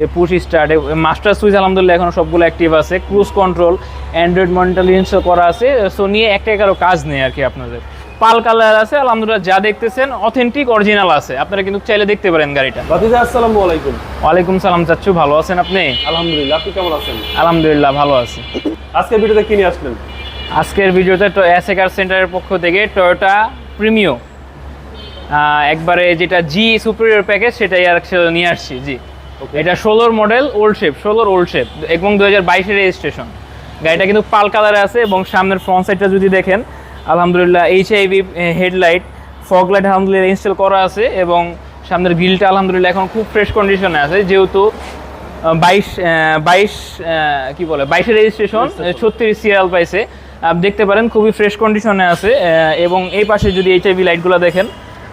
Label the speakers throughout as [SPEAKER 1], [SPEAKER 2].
[SPEAKER 1] Push start master switch আলহামদুলিল্লাহ এখন সবগুলো অ্যাক্টিভ আছে cruise control android monitor install করা আছে সো নিয়ে একটা কারও কাজ নেই আর কি আপনাদের। পাল কালার আছে আলহামদুলিল্লাহ যা দেখতেছেন অথেন্টিক অরিজিনাল আছে। আপনারা কিন্তু চাইলে দেখতে পারেন গাড়িটা।
[SPEAKER 2] বাতিজা আসসালামু আলাইকুম।
[SPEAKER 1] ওয়ালাইকুম সালাম চাচ্ছু ভালো আছেন আপনি?
[SPEAKER 2] আলহামদুলিল্লাহ আপনি কেমন আছেন?
[SPEAKER 1] আলহামদুলিল্লাহ ভালো আছি।
[SPEAKER 2] আজকে ভিডিওতে কি নিয়ে আসলেন?
[SPEAKER 1] আজকের ভিডিওতে এসএ কার সেন্টারের পক্ষ থেকে টয়োটা প্রিমিও একবারে যেটা জি সুপিরিয়র প্যাকেজ সেটাই আর নিয়ে আসছি জি. এটা ষোলোর মডেল ওল্ড শেপ ষোলোর ওল্ড শেপ এবং দু হাজার বাইশের রেজিস্ট্রেশন গাড়িটা কিন্তু পাল কালারে আছে এবং সামনের ফ্রন্ট সাইডটা যদি দেখেন আলহামদুলিল্লাহ H IV headlight fog light আলহামদুলিল্লাহ ইনস্টল করা আছে এবং সামনের গ্রিলটা আলহামদুলিল্লাহ এখন খুব ফ্রেশ কন্ডিশনে আছে যেহেতু বাইশ বাইশ কি বলে বাইশের রেজিস্ট্রেশন ছত্রিশ সিরিয়াল পাইছে। আপনি দেখতে পারেন খুবই ফ্রেশ কন্ডিশনে আছে এবং এই পাশে যদি এইচআইভি লাইটগুলো দেখেন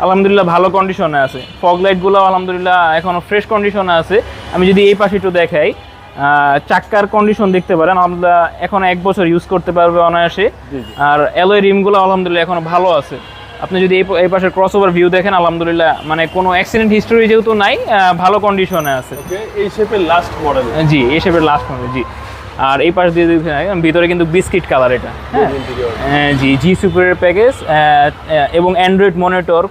[SPEAKER 1] আলহামদুলিল্লাহ ভালো কন্ডিশনে আছে। ফগ লাইটগুলো আলহামদুলিল্লাহ এখনও ফ্রেশ কন্ডিশনে আছে। আমি যদি এই পাশে একটু দেখাই চাক্কার কন্ডিশন দেখতে পারেন আলহামদুলিল্লাহ এখন এক বছর ইউজ করতে পারবে অনায়াসে। আর অ্যালয় রিমগুলো আলহামদুলিল্লাহ এখনও ভালো আছে। আপনি যদি এই পাশের ক্রস ওভার ভিউ দেখেন আলহামদুলিল্লাহ মানে কোনো অ্যাক্সিডেন্ট হিস্টোরি যেহেতু নাই ভালো কন্ডিশনে আছে।
[SPEAKER 2] এই শেপের লাস্ট মডেল
[SPEAKER 1] জি এই শেপের লাস্ট মডেল জি। আর এই পাশ দিয়ে একদম ভিতরে কিন্তু বিস্কিট কালার এটা। হ্যাঁ? জি জি সুপারের প্যাকেজ এবং অ্যান্ড্রয়েড মনিটর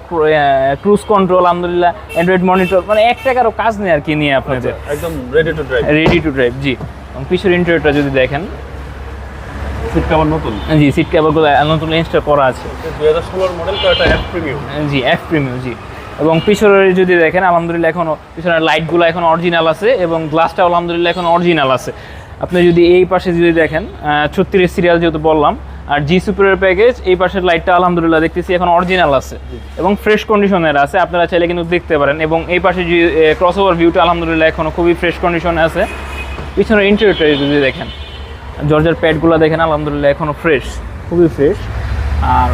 [SPEAKER 1] ক্রুজ কন্ট্রোল আলহামদুলিল্লাহ অ্যান্ড্রয়েড মনিটর মানে এক টাকারও কাজ নেই আর কি নিয়ে আপনাদের।
[SPEAKER 2] একদম ready to drive
[SPEAKER 1] ready to drive জি। এবং পিছনের ইন্টারিয়রটা যদি দেখেন।
[SPEAKER 2] সিট কভার নতুন?
[SPEAKER 1] জি সিট নতুন ইনস্টল করা আছে।
[SPEAKER 2] দুই হাজার ষোলোর model Toyota F premium
[SPEAKER 1] G F premium G. এবং পিছনের যদি দেখেন আলহামদুলিল্লাহ এখনও পিছনের লাইটগুলো এখন অরিজিনাল আছে এবং গ্লাসটাও আলহামদুলিল্লাহ এখন অরিজিনাল আছে। আপনি যদি এই পাশে যদি দেখেন ছত্রিশ সিরিয়াল যেহেতু বললাম আর জি সুপারের প্যাকেজ এই পাশের লাইটটা আলহামদুলিল্লাহ দেখতেছি এখন অরিজিনাল আছে। এবং ফ্রেশ কন্ডিশনের আছে আপনারা চাইলে কিন্তু দেখতে পারেন। এবং এই পাশে যে ক্রস ওভার ভিউটা আলহামদুলিল্লাহ এখনও খুবই ফ্রেশ কন্ডিশনে আছে। পিছনের ইন্টারিয়রটা যদি দেখেন জর্জার প্যাডগুলো দেখেন আলহামদুলিল্লাহ এখনও ফ্রেশ খুবই ফ্রেশ আর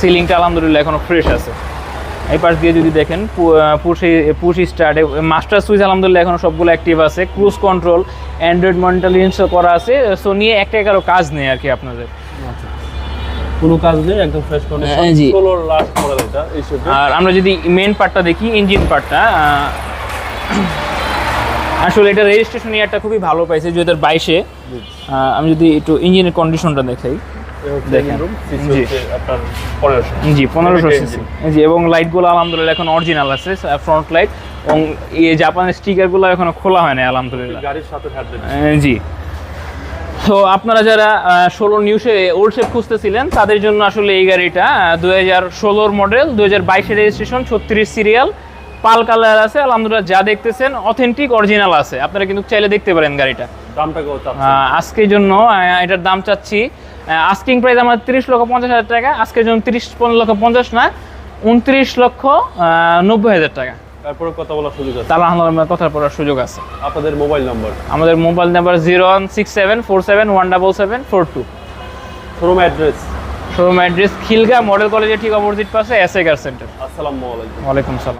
[SPEAKER 1] সিলিংটা আলহামদুলিল্লাহ এখনও ফ্রেশ আছে। এই পাশ দিয়ে যদি দেখেন পুশি পুশ স্টার্ট। মাস্টার সুইচ আলহামদুলিল্লাহ এখন সবগুলো অ্যাক্টিভ আছে cruise control android monitor install করা আছে সো নিয়ে একটা এগারো কাজ নেই আর কি আপনাদের।
[SPEAKER 2] কোনো কাজ নেই একদম ফ্রেশ কন্ডিশন
[SPEAKER 1] হ্যাঁ, জি।
[SPEAKER 2] ষোলোর লাস্ট মডেল এটা
[SPEAKER 1] আর আমরা যদি পার্টটা দেখি ইঞ্জিন পার্টটা আসলে এটা রেজিস্ট্রেশন ইয়ারটা খুবই ভালো পাইছে আমি যদি একটু ইঞ্জিনের কন্ডিশনটা দেখাই। জি।
[SPEAKER 2] পনেরোশো
[SPEAKER 1] পনেরোশো
[SPEAKER 2] Limited
[SPEAKER 1] সিসি জি এবং লাইটগুলো আলহামদুলিল্লাহ এখন অরিজিনাল আছে ফ্রন্ট লাইট এবং এই জাপানের স্টিকারগুলো এখনও খোলা হয় না আলহামদুলিল্লাহ।
[SPEAKER 2] গাড়ির সাথে
[SPEAKER 1] জি। তো আপনারা যারা ষোলো নিউসে ওল্ড শেপ খুঁজতেছিলেন তাদের জন্য আসলে এই গাড়িটা দু হাজার ষোলোর মডেল দু হাজার বাইশের রেজিস্ট্রেশন ছত্রিশ সিরিয়াল পাল কালার আছে আলহামদুলিল্লাহ যা দেখতেছেন অথেন্টিক অরিজিনাল আছে। আপনারা কিন্তু চাইলে দেখতে পারেন গাড়িটা।
[SPEAKER 2] দামটা
[SPEAKER 1] আজকের জন্য এটার দাম চাচ্ছি আস্কিং প্রাইস আমার তিরিশ লক্ষ পঞ্চাশ হাজার টাকা আজকের জন্য তিরিশ পনেরো লক্ষ পঞ্চাশ না উনত্রিশ লক্ষ নব্বই হাজার টাকা।
[SPEAKER 2] তারপরে কথা বলার সুযোগ আছে?
[SPEAKER 1] তাহলে আলহামদুলিল্লাহ কথা সুযোগ আছে।
[SPEAKER 2] আপনাদের মোবাইল নাম্বার
[SPEAKER 1] আমাদের mobile number zero one six seven four seven one double seven four two
[SPEAKER 2] showroom address
[SPEAKER 1] showroom address Khilgaon model কলেজের ঠিক অপোজিট পাশে এস এ কার সেন্টার
[SPEAKER 2] আসসালামু আলাইকুম।
[SPEAKER 1] ওয়ালাইকুম সালাম।